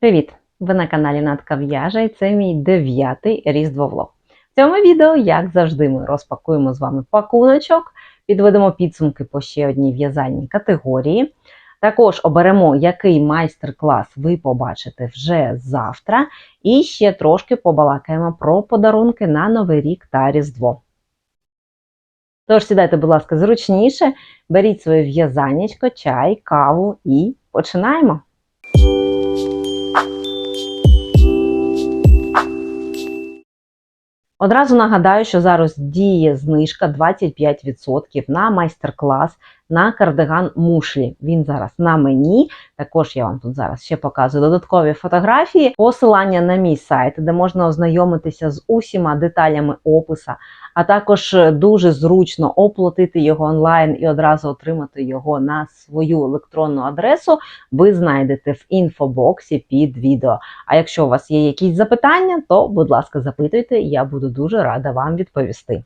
Привіт! Ви на каналі Натка В'яжа і це мій дев'ятий різдвовлог. В цьому відео, як завжди, ми розпакуємо з вами пакуночок, підведемо підсумки по ще одній в'язальній категорії. Також оберемо, який майстер-клас ви побачите вже завтра. І ще трошки побалакаємо про подарунки на Новий рік та Різдво. Тож сідайте, будь ласка, зручніше, беріть своє в'язанечко, чай, каву і починаємо! Одразу нагадаю, що зараз діє знижка 25% на майстер-клас на кардиган мушлі. Він зараз на мені. Також я вам тут зараз ще показую додаткові фотографії, посилання на мій сайт, де можна ознайомитися з усіма деталями описа, а також дуже зручно оплатити його онлайн і одразу отримати його на свою електронну адресу. Ви знайдете в інфобоксі під відео. А якщо у вас є якісь запитання, то, будь ласка, запитуйте, я буду дуже рада вам відповісти.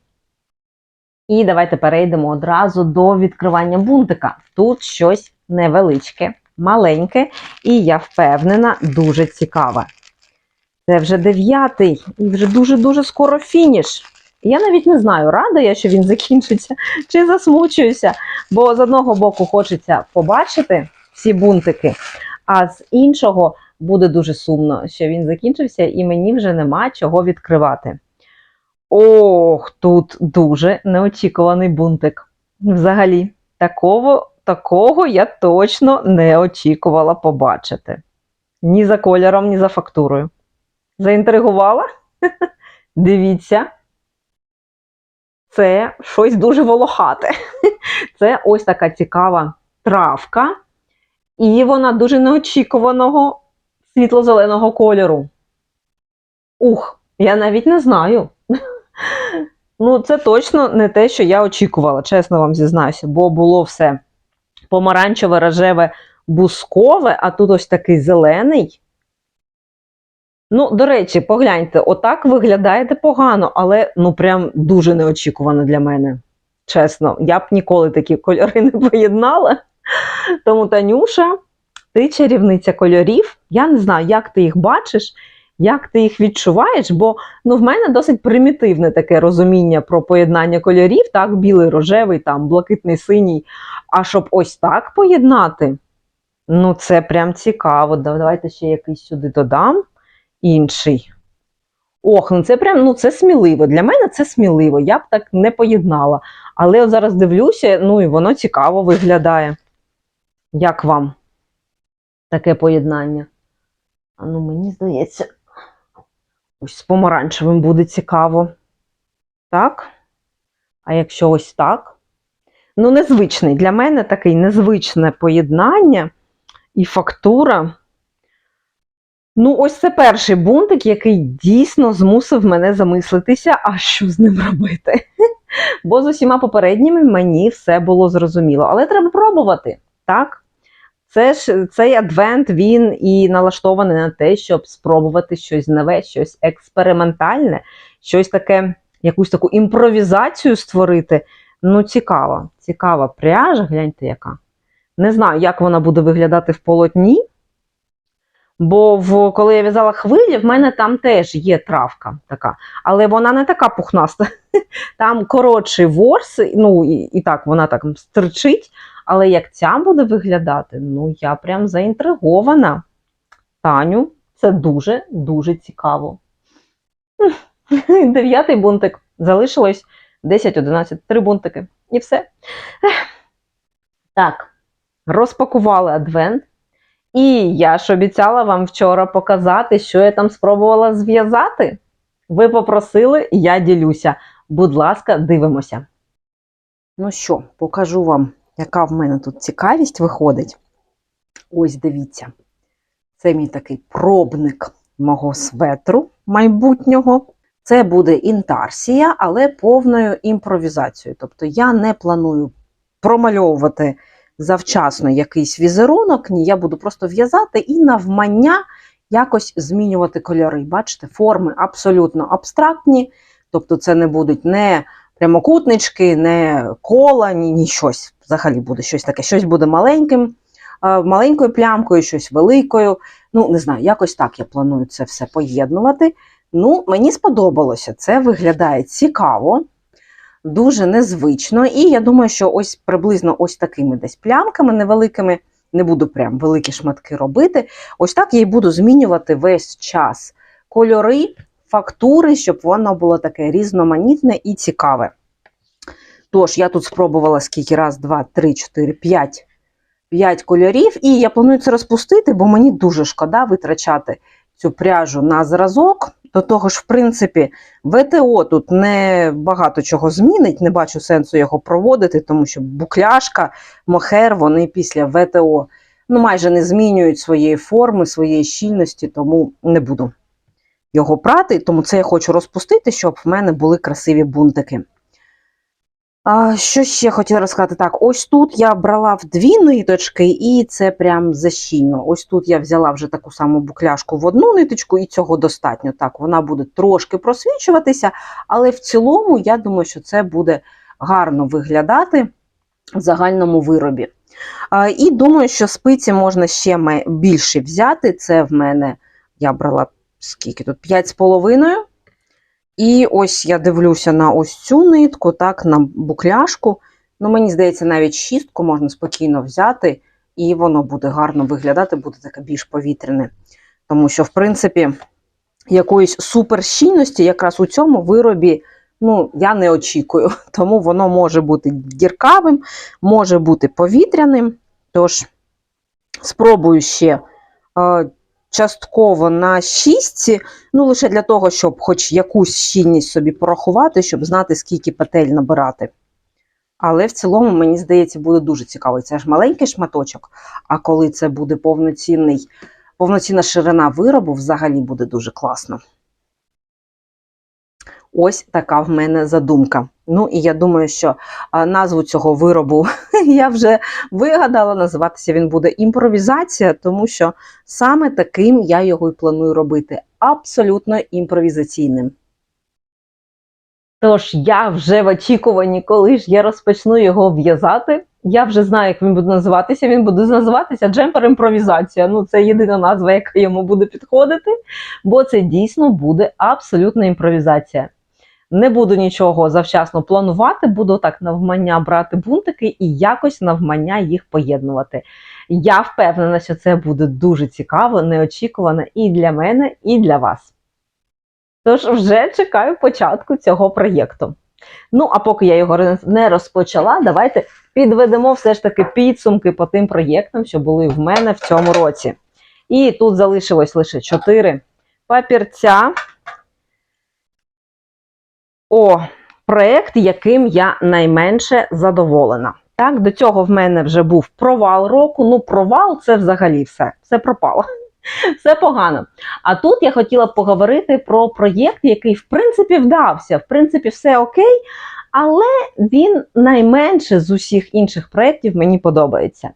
І давайте перейдемо одразу до відкривання бунтика. Тут щось невеличке, маленьке, і я впевнена, дуже цікаве. Це вже дев'ятий, і вже дуже-дуже скоро фініш. Я навіть не знаю, рада я, що він закінчиться, чи засмучуюся, бо з одного боку хочеться побачити всі бунтики, а з іншого буде дуже сумно, що він закінчився, і мені вже нема чого відкривати. Ох, тут дуже неочікуваний бунтик. Взагалі, такого, такого я точно не очікувала побачити. Ні за кольором, ні за фактурою. Заінтригувала? Дивіться. Це щось дуже волохате. Це ось така цікава травка, і вона дуже неочікуваного світло-зеленого кольору. Ух, я навіть не знаю. Ну, це точно не те, що я очікувала, чесно вам зізнаюся, бо було все помаранчеве, рожеве, бускове, а тут ось такий зелений. Ну, до речі, погляньте, отак виглядає погано, але ну прям дуже неочікувано для мене. Чесно, я б ніколи такі кольори не поєднала. Тому, Танюша, ти чарівниця кольорів. Я не знаю, як ти їх бачиш, як ти їх відчуваєш, бо ну, в мене досить примітивне таке розуміння про поєднання кольорів, так, білий, рожевий, там, блакитний, синій. А щоб ось так поєднати, ну це прям цікаво. Давайте ще якийсь сюди додам інший. Ох, ну це прям ну це сміливо. Для мене це сміливо. Я б так не поєднала. Але от зараз дивлюся, ну і воно цікаво виглядає. Як вам таке поєднання? А ну, мені здається, ось з помаранчевим буде цікаво. Так? А якщо ось так? Ну, незвичний. Для мене таке незвичне поєднання і фактура. Ну, ось це перший бунтик, який дійсно змусив мене замислитися, а що з ним робити. Бо з усіма попередніми мені все було зрозуміло. Але треба пробувати, так? Це ж цей адвент він і налаштований на те, щоб спробувати щось нове, щось експериментальне, щось таке, якусь таку імпровізацію створити. Ну, цікава, цікава пряжа, гляньте, яка. Не знаю, як вона буде виглядати в полотні. Бо в, коли я в'язала хвилі, в мене там теж є травка така, але вона не така пухнаста. Там коротший ворс, ну і, і так вона так стерчить. Але як ця буде виглядати, ну я прям заінтригована. Таню, це дуже-дуже цікаво. Дев'ятий бунтик. Залишилось 10-11, три бунтики. І все. Так, розпакували адвент. І я ж обіцяла вам вчора показати, що я там спробувала зв'язати. Ви попросили, я ділюся. Будь ласка, дивимося. Ну що, покажу вам, яка в мене тут цікавість виходить. Ось дивіться. Це мій такий пробник мого светру майбутнього. Це буде інтарсія, але повною імпровізацією. Тобто я не планую промальовувати завчасно якийсь візерунок, ні, я буду просто в'язати і навмання якось змінювати кольори. Бачите, форми абсолютно абстрактні, тобто це не будуть не прямокутнички, не кола, ні, ні щось. Взагалі буде щось таке, щось буде маленьким, маленькою плямкою, щось великою. Ну, не знаю, якось так я планую це все поєднувати. Ну, мені сподобалося. Це виглядає цікаво, дуже незвично. І я думаю, що ось приблизно ось такими десь плямками невеликими, не буду прям великі шматки робити. Ось так я і буду змінювати весь час кольори, фактури, щоб воно було таке різноманітне і цікаве. Тож, я тут спробувала скільки раз, два, три, чотири, п'ять. 5 кольорів, і я планую це розпустити, бо мені дуже шкода витрачати цю пряжу на зразок. До того ж, в принципі, ВТО тут не багато чого змінить, не бачу сенсу його проводити, тому що букляшка, мохер, вони після ВТО ну, майже не змінюють своєї форми, своєї щільності, тому не буду його прати. Тому це я хочу розпустити, щоб в мене були красиві бунтики. А, що ще хотіла розказати? Так, ось тут я брала в дві ниточки, і це прям защільно. Ось тут я взяла вже таку саму букляшку в одну ниточку, і цього достатньо. Так, вона буде трошки просвічуватися, але в цілому, я думаю, що це буде гарно виглядати в загальному виробі. А, і думаю, що спиці можна ще більше взяти. Це в мене я брала скільки тут? 5,5. І ось я дивлюся на ось цю нитку, так, на букляшку. Ну, мені здається, навіть шістку можна спокійно взяти, і воно буде гарно виглядати, буде таке більш повітряне. Тому що, в принципі, якоїсь суперщільності якраз у цьому виробі ну, я не очікую. Тому воно може бути діркавим, може бути повітряним. Тож, спробую ще. Частково на 6, ну лише для того, щоб хоч якусь щільність собі порахувати, щоб знати, скільки петель набирати. Але в цілому, мені здається, буде дуже цікаво. Це ж маленький шматочок, а коли це буде повноцінний, повноцінна ширина виробу, взагалі буде дуже класно. Ось така в мене задумка. Ну і я думаю, що назву цього виробу я вже вигадала. Називатися він буде імпровізація, тому що саме таким я його і планую робити. Абсолютно імпровізаційним. Тож я вже в очікуванні, коли ж я розпочну його в'язати. Я вже знаю, як він буде називатися. Він буде називатися джемпер імпровізація. Ну, це єдина назва, яка йому буде підходити, бо це дійсно буде абсолютна імпровізація. Не буду нічого завчасно планувати, буду так навмання брати бунтики і якось навмання їх поєднувати. Я впевнена, що це буде дуже цікаво, неочікувано і для мене, і для вас. Тож вже чекаю початку цього проєкту. Ну, а поки я його не розпочала, давайте підведемо все ж таки підсумки по тим проєктам, що були в мене в цьому році. І тут залишилось лише 4 папірця. О, проєкт, яким я найменше задоволена. Так, до цього в мене вже був провал року. Ну, провал це взагалі все. Все пропало. Все погано. А тут я хотіла поговорити про проєкт, який, в принципі, вдався. В принципі, все окей, але він найменше з усіх інших проєктів мені подобається.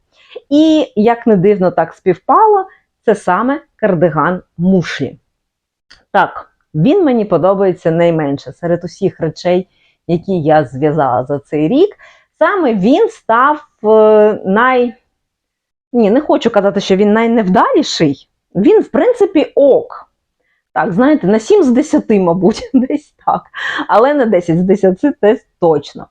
І, як не дивно так співпало, це саме кардиган мушлі. Так, він мені подобається найменше серед усіх речей, які я зв'язала за цей рік. Саме він став е, най. Ні, не хочу казати, що він найневдаліший. Він, в принципі, ок. Так, знаєте, на 7 з 10, мабуть, десь так. Але на 10 з 10 це точно.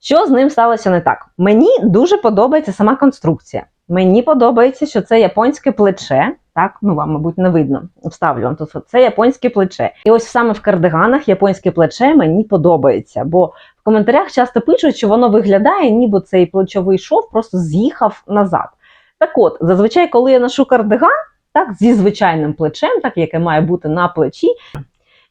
Що з ним сталося не так? Мені дуже подобається сама конструкція. Мені подобається, що це японське плече. Так, ну вам, мабуть, не видно. Вставлю вам тут. Це японське плече. І ось саме в кардиганах японське плече мені подобається. Бо в коментарях часто пишуть, що воно виглядає, ніби цей плечовий шов просто з'їхав назад. Так от, зазвичай, коли я ношу кардиган, так, зі звичайним плечем, так, яке має бути на плечі.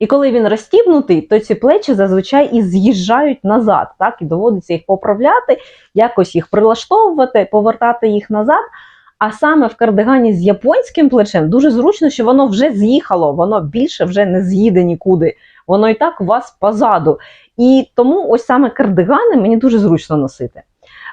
І коли він розстібнутий, то ці плечі зазвичай і з'їжджають назад, так, і доводиться їх поправляти, якось їх прилаштовувати, повертати їх назад. А саме в кардигані з японським плечем дуже зручно, що воно вже з'їхало, воно більше вже не з'їде нікуди. Воно і так у вас позаду. І тому ось саме кардигани мені дуже зручно носити.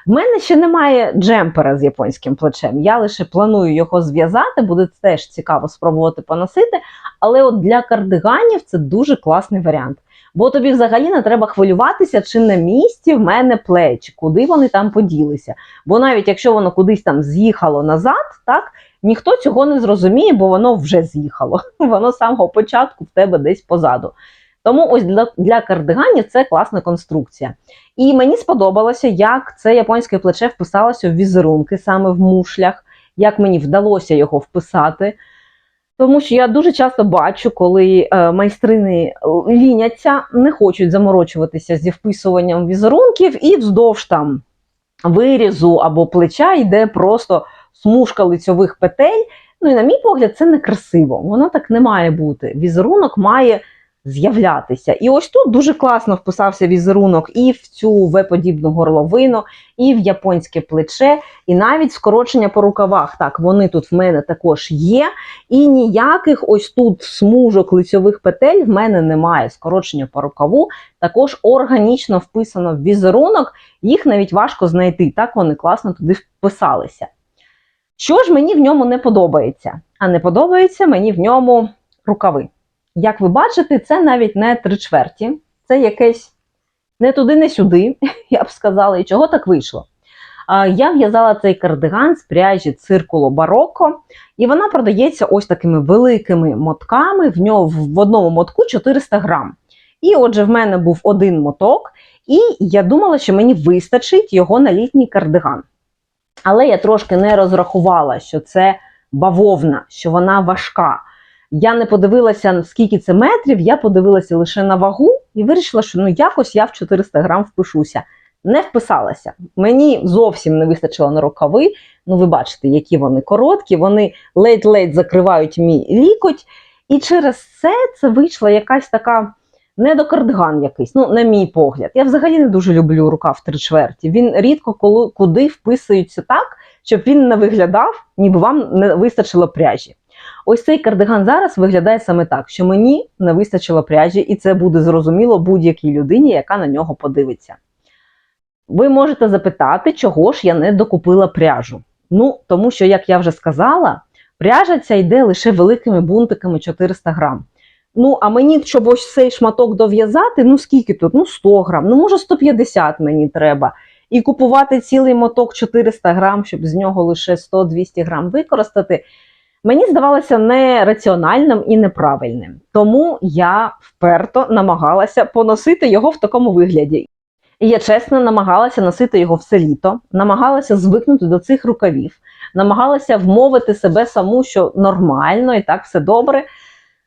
В мене ще немає джемпера з японським плечем. Я лише планую його зв'язати, буде теж цікаво спробувати поносити. Але от для кардиганів це дуже класний варіант. Бо тобі взагалі не треба хвилюватися, чи на місці в мене плечі, куди вони там поділися. Бо навіть якщо воно кудись там з'їхало назад, так ніхто цього не зрозуміє, бо воно вже з'їхало. Воно з самого початку в тебе десь позаду. Тому ось для, для кардиганів це класна конструкція. І мені сподобалося, як це японське плече вписалося в візерунки саме в мушлях, як мені вдалося його вписати. Тому що я дуже часто бачу, коли е, майстрини ліняться, не хочуть заморочуватися зі вписуванням візерунків, і вздовж там вирізу або плеча йде просто смужка лицьових петель. Ну і на мій погляд, це некрасиво. Воно так не має бути. Візерунок має з'являтися. І ось тут дуже класно вписався візерунок і в цю В-подібну горловину, і в японське плече, і навіть скорочення по рукавах. Так, вони тут в мене також є. І ніяких ось тут смужок лицьових петель в мене немає. Скорочення по рукаву також органічно вписано в візерунок, їх навіть важко знайти. Так вони класно туди вписалися. Що ж мені в ньому не подобається? А не подобається мені в ньому рукави. Як ви бачите, це навіть не три чверті, це якесь не туди, не сюди, я б сказала, і чого так вийшло. Я в'язала цей кардиган з пряжі циркуло бароко, і вона продається ось такими великими мотками. В нього в одному мотку 400 грам. І отже, в мене був один моток, і я думала, що мені вистачить його на літній кардиган. Але я трошки не розрахувала, що це бавовна, що вона важка. Я не подивилася, скільки це метрів, я подивилася лише на вагу і вирішила, що ну якось я в 400 грам впишуся. Не вписалася. Мені зовсім не вистачило на рукави. Ну, ви бачите, які вони короткі, вони ледь-ледь закривають мій лікоть. І через це це вийшла якась така недокардиган якийсь, ну, на мій погляд. Я взагалі не дуже люблю рукав три чверті. Він рідко коли, куди вписується так, щоб він не виглядав, ніби вам не вистачило пряжі. Ось цей кардиган зараз виглядає саме так, що мені не вистачило пряжі, і це буде зрозуміло будь-якій людині, яка на нього подивиться. Ви можете запитати, чого ж я не докупила пряжу. Ну, тому що, як я вже сказала, пряжа ця йде лише великими бунтиками 400 грам. Ну, а мені, щоб ось цей шматок дов'язати, ну скільки тут? Ну, 100 грам, ну може 150 мені треба. І купувати цілий моток 400 грам, щоб з нього лише 100-200 грам використати, мені здавалося нераціональним і неправильним. Тому я вперто намагалася поносити його в такому вигляді. І я чесно намагалася носити його все літо, намагалася звикнути до цих рукавів, намагалася вмовити себе саму, що нормально і так все добре.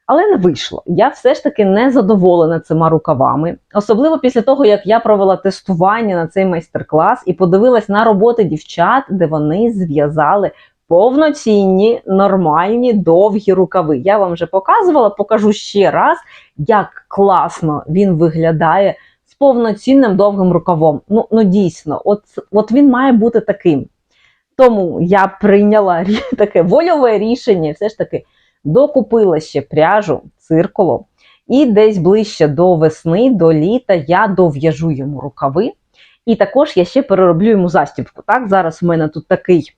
Але не вийшло. Я все ж таки не задоволена цими рукавами, особливо після того, як я провела тестування на цей майстер-клас і подивилась на роботи дівчат, де вони зв'язали повноцінні, нормальні, довгі рукави. Я вам вже показувала, покажу ще раз, як класно він виглядає з повноцінним довгим рукавом. Ну, ну дійсно, от, от він має бути таким. Тому я прийняла таке вольове рішення, все ж таки докупила ще пряжу циркуло, і десь ближче до весни, до літа я дов'яжу йому рукави. І також я ще перероблю йому застібку. Так, зараз у мене тут такий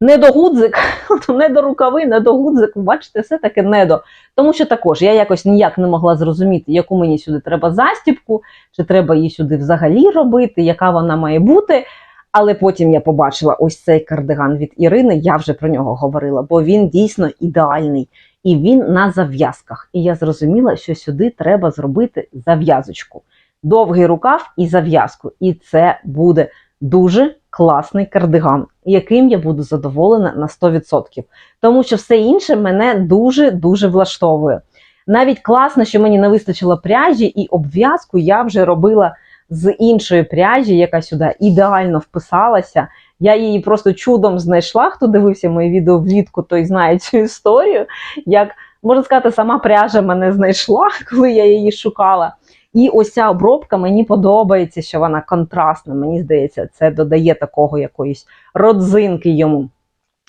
недогудзик, не до рукави, не до гудзику. Бачите, все таки недо. Тому що також я якось ніяк не могла зрозуміти, яку мені сюди треба застібку, чи треба її сюди взагалі робити, яка вона має бути. Але потім я побачила ось цей кардиган від Ірини, я вже про нього говорила, бо він дійсно ідеальний і він на зав'язках. І я зрозуміла, що сюди треба зробити зав'язочку. Довгий рукав і зав'язку. І це буде дуже класний кардиган, яким я буду задоволена на 100%. Тому що все інше мене дуже-дуже влаштовує. Навіть класно, що мені не вистачило пряжі, і обв'язку я вже робила з іншої пряжі, яка сюди ідеально вписалася. Я її просто чудом знайшла. Хто дивився моє відео влітку, той знає цю історію. Як можна сказати, сама пряжа мене знайшла, коли я її шукала. І ось ця обробка мені подобається, що вона контрастна. Мені здається, це додає такого якоїсь родзинки йому.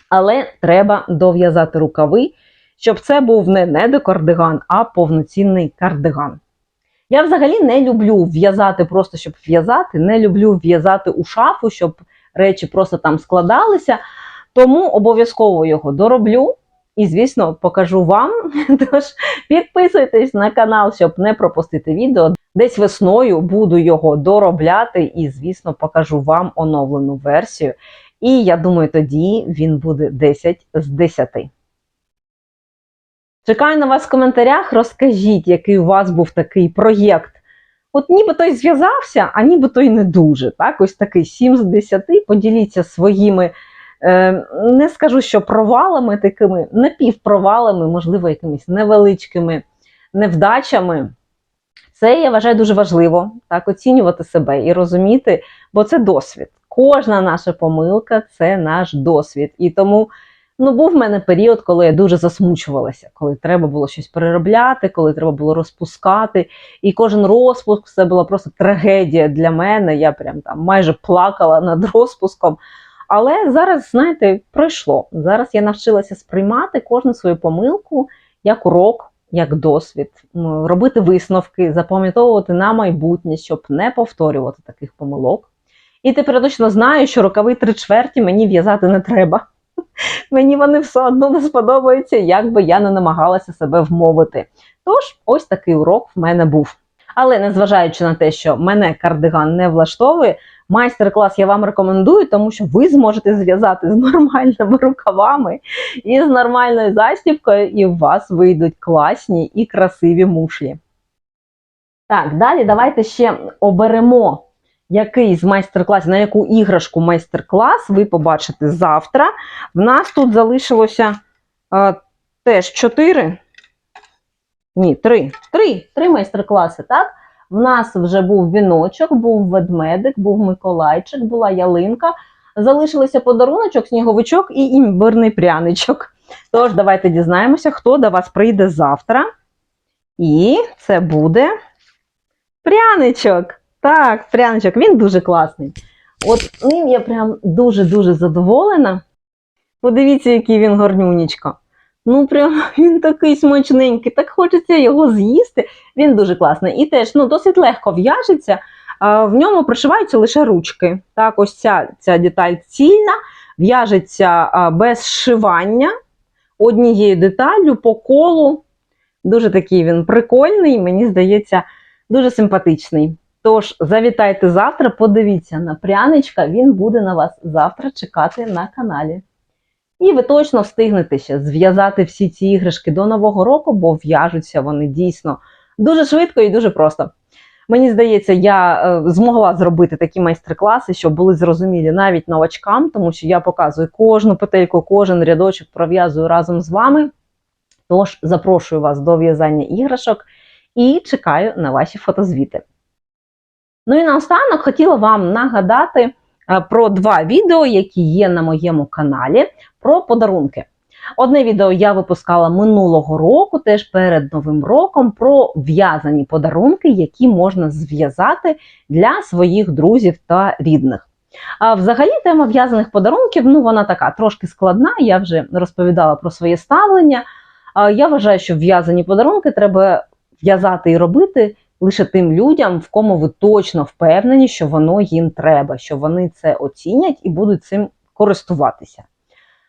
Але треба дов'язати рукави, щоб це був не недокардиган, а повноцінний кардиган. Я взагалі не люблю в'язати просто щоб в'язати, не люблю в'язати у шафу, щоб речі просто там складалися. Тому обов'язково його дороблю і, звісно, покажу вам. Тож підписуйтесь на канал, щоб не пропустити відео. Десь весною буду його доробляти і, звісно, покажу вам оновлену версію. І я думаю, тоді він буде 10 з 10. Чекаю на вас в коментарях. Розкажіть, який у вас був такий проєкт. От ніби той зв'язався, а ніби той не дуже. Так? Ось такий 7 з 10. Поділіться своїми, не скажу, що провалами, такими напівпровалами, можливо, якимись невеличкими невдачами. Це я вважаю дуже важливо так, оцінювати себе і розуміти, бо це досвід. Кожна наша помилка це наш досвід. І тому ну, був в мене період, коли я дуже засмучувалася, коли треба було щось переробляти, коли треба було розпускати. І кожен розпуск це була просто трагедія для мене. Я прям там майже плакала над розпуском. Але зараз, знаєте, пройшло. Зараз я навчилася сприймати кожну свою помилку як урок як досвід, робити висновки, запам'ятовувати на майбутнє, щоб не повторювати таких помилок. І тепер точно знаю, що рукави три чверті мені в'язати не треба. Мені вони все одно не сподобаються, як би я не намагалася себе вмовити. Тож, ось такий урок в мене був. Але незважаючи на те, що мене кардиган не влаштовує, майстер-клас я вам рекомендую, тому що ви зможете зв'язати з нормальними рукавами і з нормальною застібкою, і у вас вийдуть класні і красиві мушлі. Так, далі давайте ще оберемо який з майстер-класів, на яку іграшку майстер-клас ви побачите завтра. В нас тут залишилося е, теж 4. Ні, 3. 3. 3 майстер-класи, так? В нас вже був віночок, був ведмедик, був Миколайчик, була ялинка. Залишилися подаруночок, сніговичок і імбирний пряничок. Тож, давайте дізнаємося, хто до вас прийде завтра. І це буде пряничок. Так, пряничок, він дуже класний. От ним я прям дуже-дуже задоволена. Подивіться, який він гарнюнечко. Ну, прям він такий смачненький, так хочеться його з'їсти. Він дуже класний. І теж ну, досить легко в'яжеться. В ньому пришиваються лише ручки. Так, ось ця, ця деталь цільна, в'яжеться без шивання однією деталлю по колу. Дуже такий він прикольний, мені здається, дуже симпатичний. Тож, завітайте завтра, подивіться на пряничка, він буде на вас завтра чекати на каналі. І ви точно встигнете ще зв'язати всі ці іграшки до Нового року, бо в'яжуться вони дійсно дуже швидко і дуже просто. Мені здається, я е, змогла зробити такі майстер-класи, щоб були зрозумілі навіть новачкам, тому що я показую кожну петельку, кожен рядочок пров'язую разом з вами. Тож запрошую вас до в'язання іграшок і чекаю на ваші фотозвіти. Ну і наостанок хотіла вам нагадати про два відео, які є на моєму каналі, про подарунки. Одне відео я випускала минулого року, теж перед Новим роком, про в'язані подарунки, які можна зв'язати для своїх друзів та рідних. А взагалі тема в'язаних подарунків ну вона така трошки складна. Я вже розповідала про своє ставлення. Я вважаю, що в'язані подарунки треба в'язати і робити лише тим людям, в кому ви точно впевнені, що воно їм треба, що вони це оцінять і будуть цим користуватися.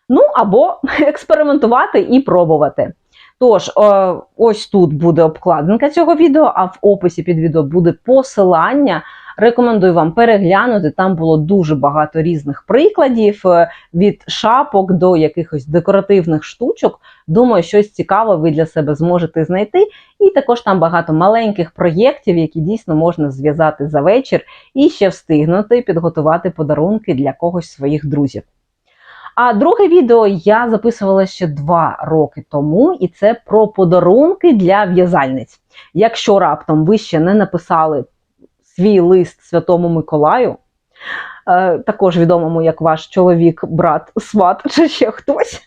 Ну або експериментувати і пробувати. Тож, е, ось тут буде обкладинка цього відео, а в описі під відео буде посилання. Рекомендую вам переглянути. Там було дуже багато різних прикладів е, від шапок до якихось декоративних штучок. Думаю, щось цікаве ви для себе зможете знайти. І також там багато маленьких проєктів, які дійсно можна зв'язати за вечір і ще встигнути підготувати подарунки для когось своїх друзів. А друге відео я записувала ще два роки тому, і це про подарунки для в'язальниць. Якщо раптом ви ще не написали свій лист Святому Миколаю, е, також відомому як ваш чоловік, брат, сват чи ще хтось,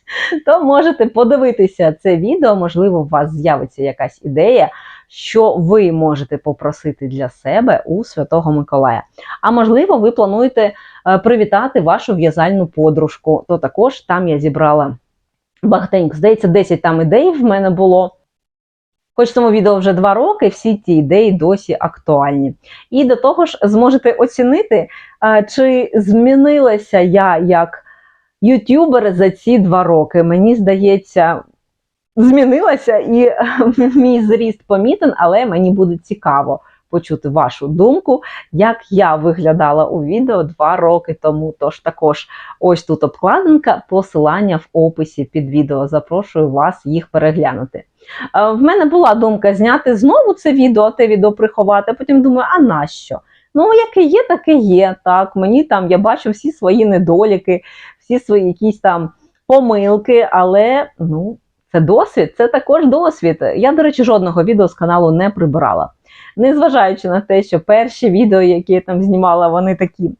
то можете подивитися це відео. Можливо, у вас з'явиться якась ідея, що ви можете попросити для себе у Святого Миколая. А можливо, ви плануєте е, привітати вашу в'язальну подружку. То також там я зібрала багатенько. Здається, 10 там ідей в мене було. Хоч цьому відео вже два роки, всі ті ідеї досі актуальні. І до того ж, зможете оцінити, чи змінилася я як ютубер за ці два роки. Мені здається, змінилася і мій зріст помітен, але мені буде цікаво почути вашу думку, як я виглядала у відео два роки тому. Тож також ось тут обкладинка, посилання в описі під відео. Запрошую вас їх переглянути. Е, В мене була думка зняти знову це відео, те відео приховати. а Потім думаю, а нащо? Ну, яке є, таке є. Так, мені там я бачу всі свої недоліки, всі свої якісь там помилки, але ну, це досвід, це також досвід. Я, до речі, жодного відео з каналу не прибирала. Незважаючи на те, що перші відео, які я там знімала, вони такі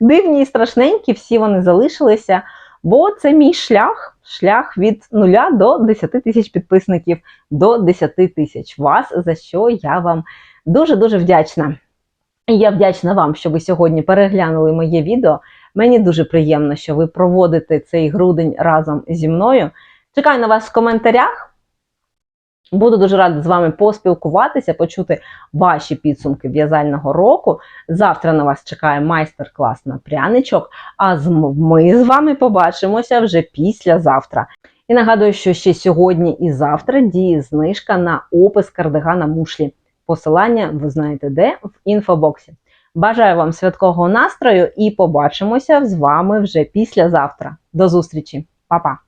дивні і страшненькі, всі вони залишилися. Бо це мій шлях, шлях від нуля до 10 тисяч підписників до 10 тисяч вас, за що я вам дуже-дуже вдячна. І я вдячна вам, що ви сьогодні переглянули моє відео. Мені дуже приємно, що ви проводите цей грудень разом зі мною. Чекаю на вас в коментарях. Буду дуже рада з вами поспілкуватися, почути ваші підсумки в'язального року. Завтра на вас чекає майстер-клас на пряничок. А ми з вами побачимося вже післязавтра. І нагадую, що ще сьогодні і завтра діє знижка на опис кардигана мушлі. Посилання ви знаєте де в інфобоксі. Бажаю вам святкового настрою і побачимося з вами вже післязавтра. До зустрічі, Па-па!